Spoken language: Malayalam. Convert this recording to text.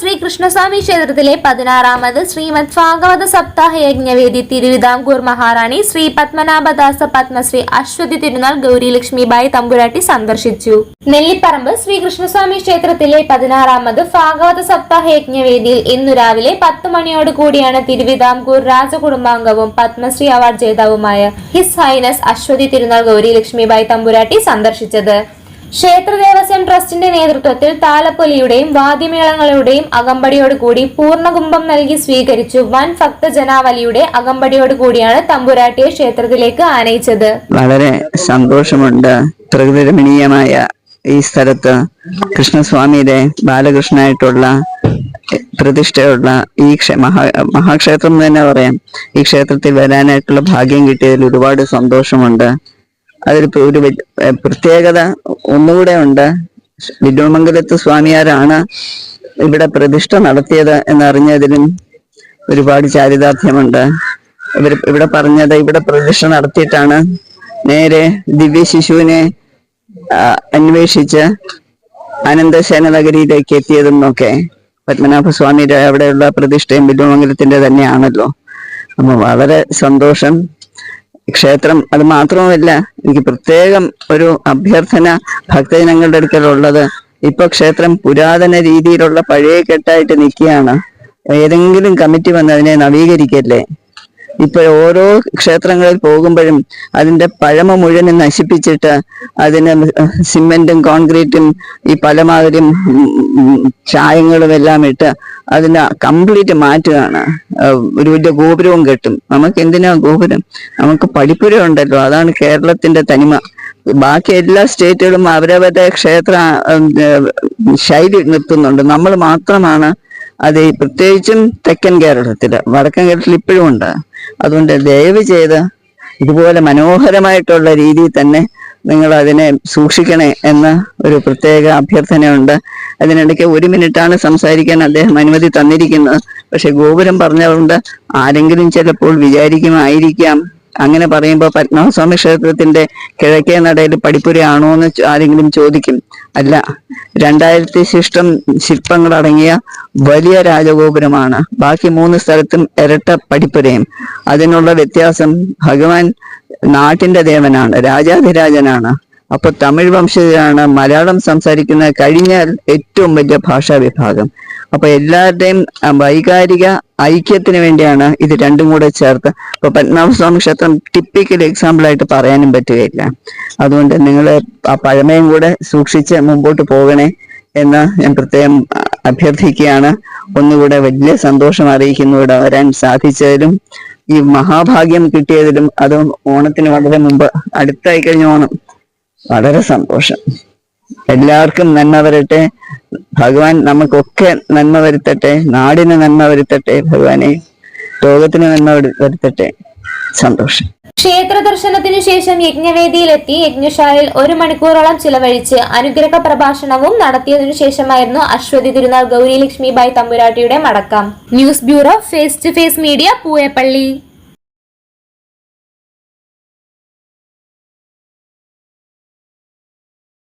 ശ്രീകൃഷ്ണസ്വാമി ക്ഷേത്രത്തിലെ പതിനാറാമത് ശ്രീമദ് ഭാഗവത സപ്താഹ യജ്ഞവേദി തിരുവിതാംകൂർ മഹാറാണി ശ്രീ പത്മനാഭദാസ പത്മശ്രീ അശ്വതി തിരുനാൾ ഗൗരി ഗൗരിലക്ഷ്മിബായി തമ്പുരാട്ടി സന്ദർശിച്ചു. നെല്ലിപ്പറമ്പ് ശ്രീ കൃഷ്ണസ്വാമി ക്ഷേത്രത്തിലെ പതിനാറാമത് ഭാഗവത സപ്താഹ യജ്ഞവേദിയിൽ ഇന്നു രാവിലെ പത്ത് മണിയോട് കൂടിയാണ് തിരുവിതാംകൂർ രാജകുടുംബാംഗവും പത്മശ്രീ അവാർഡ് ജേതാവുമായ ഹിസ് ഹൈനസ് അശ്വതി തിരുനാൾ ഗൗരി ഗൗരിലക്ഷ്മിബായി തമ്പുരാട്ടി സന്ദർശിച്ചത്. ക്ഷേത്ര ദേവസ്വം ട്രസ്റ്റിന്റെ നേതൃത്വത്തിൽ താലപ്പൊലിയുടെയും വാദ്യമേളങ്ങളുടെയും അകമ്പടിയോടുകൂടി പൂർണകുംഭം നൽകി സ്വീകരിച്ചു വൻ ഭക്തജനാവലിയുടെ അകമ്പടിയോടുകൂടിയാണ് തമ്പുരാട്ടിയെ ക്ഷേത്രത്തിലേക്ക് ആനയിച്ചത്. വളരെ സന്തോഷമുണ്ട്. പ്രകൃതി രമണീയമായ ഈ സ്ഥലത്ത് കൃഷ്ണസ്വാമിയുടെ ബാലകൃഷ്ണനായിട്ടുള്ള പ്രതിഷ്ഠയുള്ള ഈ മഹാ മഹാക്ഷേത്രം തന്നെ പറയാം. ഈ ക്ഷേത്രത്തിൽ വരാനായിട്ടുള്ള ഭാഗ്യം കിട്ടിയതിൽ ഒരുപാട് സന്തോഷമുണ്ട്. അതിൽ ഒരു പ്രത്യേകത ഒന്നുകൂടെ ഉണ്ട്. വില്ലുമംഗലത്ത് സ്വാമിയാരാണ് ഇവിടെ പ്രതിഷ്ഠ നടത്തിയത് എന്നറിഞ്ഞതിലും ഒരുപാട് ചാരിതാർത്ഥ്യമുണ്ട്. ഇവർ ഇവിടെ പറഞ്ഞത് ഇവിടെ പ്രതിഷ്ഠ നടത്തിയിട്ടാണ് നേരെ ദിവ്യ ശിശുവിനെ അന്വേഷിച്ച് അനന്തശയന നഗരിയിലേക്ക് എത്തിയതെന്നൊക്കെ പത്മനാഭസ്വാമിയുടെ അവിടെയുള്ള പ്രതിഷ്ഠയും ബില്ലുമംഗലത്തിന്റെ തന്നെയാണല്ലോ. അപ്പൊ വളരെ സന്തോഷം. ക്ഷേത്രം അത് മാത്രവുമല്ല എനിക്ക് പ്രത്യേകം ഒരു അഭ്യർത്ഥന ഭക്തജനങ്ങളുടെ അടുക്കലുള്ളത്. ഇപ്പൊ ക്ഷേത്രം പുരാതന രീതിയിലുള്ള പഴയ കെട്ടായിട്ട് നിൽക്കുകയാണ്. ഏതെങ്കിലും കമ്മിറ്റി വന്ന് അതിനെ നവീകരിക്കല്ലേ? ഇപ്പൊ ഓരോ ക്ഷേത്രങ്ങളിൽ പോകുമ്പോഴും അതിന്റെ പഴമ മുഴുവൻ നശിപ്പിച്ചിട്ട് അതിന് സിമെന്റും കോൺക്രീറ്റും ഈ പലമാതിരി ചായങ്ങളും എല്ലാം ഇട്ട് അതിനെ കംപ്ലീറ്റ് മാറ്റുകയാണ്. ഒരു വലിയ ഗോപുരവും കെട്ടും. നമുക്ക് എന്തിനാ ഗോപുരം? നമുക്ക് പഠിപ്പുരം ഉണ്ടല്ലോ. അതാണ് കേരളത്തിന്റെ തനിമ. ബാക്കി എല്ലാ സ്റ്റേറ്റുകളും അവരവരുടെ ക്ഷേത്ര ശൈലി നിർത്തുന്നുണ്ട്. നമ്മൾ മാത്രമാണ് അത് പ്രത്യേകിച്ചും തെക്കൻ കേരളത്തിൽ വടക്കൻ കേരളത്തിൽ ഇപ്പോഴും ഉണ്ട്. അതുകൊണ്ട് ദയവ് ചെയ്ത് ഇതുപോലെ മനോഹരമായിട്ടുള്ള രീതിയിൽ തന്നെ നിങ്ങൾ അതിനെ സൂക്ഷിക്കണേ എന്ന ഒരു പ്രത്യേക അഭ്യർത്ഥനയുണ്ട്. അതിനിടയ്ക്ക് ഒരു മിനിറ്റാണ് സംസാരിക്കാൻ അദ്ദേഹം അനുമതി തന്നിരിക്കുന്നത്. പക്ഷെ ഗോപുരം പറഞ്ഞതുകൊണ്ട് ആരെങ്കിലും ചിലപ്പോൾ വിചാരിക്കുമായിരിക്കാം. അങ്ങനെ പറയുമ്പോൾ പത്മനാഭസ്വാമി ക്ഷേത്രത്തിന്റെ കിഴക്കേ നടയിൽ പഠിപ്പുരയാണോ എന്ന് ആരെങ്കിലും ചോദിക്കും. അല്ല രണ്ടായിരത്തി ശിഷ്ടം ശില്പങ്ങൾ അടങ്ങിയ വലിയ രാജഗോപുരമാണ്. ബാക്കി മൂന്ന് സ്ഥലത്തും ഇരട്ട പഠിപ്പുരയും അതിനുള്ള വ്യത്യാസം ഭഗവാൻ നാട്ടിന്റെ ദേവനാണ് രാജാധിരാജനാണ്. അപ്പൊ തമിഴ് വംശജരാണ് മലയാളം സംസാരിക്കുന്ന കഴിഞ്ഞാൽ ഏറ്റവും വലിയ ഭാഷാ വിഭാഗം അപ്പൊ എല്ലാവരുടെയും വൈകാരിക ഐക്യത്തിന് വേണ്ടിയാണ് ഇത് രണ്ടും കൂടെ ചേർത്ത്. ഇപ്പൊ പത്മനാഭസ്വാമി ക്ഷേത്രം ടിപ്പിക്കൽ എക്സാമ്പിൾ ആയിട്ട് പറയാനും പറ്റുകയില്ല. അതുകൊണ്ട് നിങ്ങൾ ആ പഴമയും കൂടെ സൂക്ഷിച്ച് മുമ്പോട്ട് പോകണേ എന്ന് ഞാൻ പ്രത്യേകം അഭ്യർത്ഥിക്കുകയാണ്. ഒന്നുകൂടെ വലിയ സന്തോഷം അറിയിക്കുന്നു. ഇവിടെ വരാൻ സാധിച്ചതിലും ഈ മഹാഭാഗ്യം കിട്ടിയതിലും അതും ഓണത്തിന് വളരെ മുമ്പ് അടുത്തായി കഴിഞ്ഞ ഓണം. വളരെ സന്തോഷം. എല്ലാവർക്കും നന്മ വരട്ടെ. ഭഗവാൻ നമുക്കൊക്കെ നന്മ വരുത്തട്ടെ. നാടിന് നന്മ വരുത്തട്ടെ ഭഗവാനെ. ലോകത്തിന് നന്മ വരുത്തട്ടെ. സന്തോഷം. ക്ഷേത്ര ദർശനത്തിനു ശേഷം യജ്ഞവേദിയിലെത്തി യജ്ഞശാലയിൽ ഒരു മണിക്കൂറോളം ചിലവഴിച്ച് അനുഗ്രഹ പ്രഭാഷണവും നടത്തിയതിനു ശേഷമായിരുന്നു അശ്വതി തിരുനാൾ ഗൗരി ലക്ഷ്മിബായ് തമ്പുരാട്ടിയുടെ മടക്കം. News bureau face to face media Pooyappally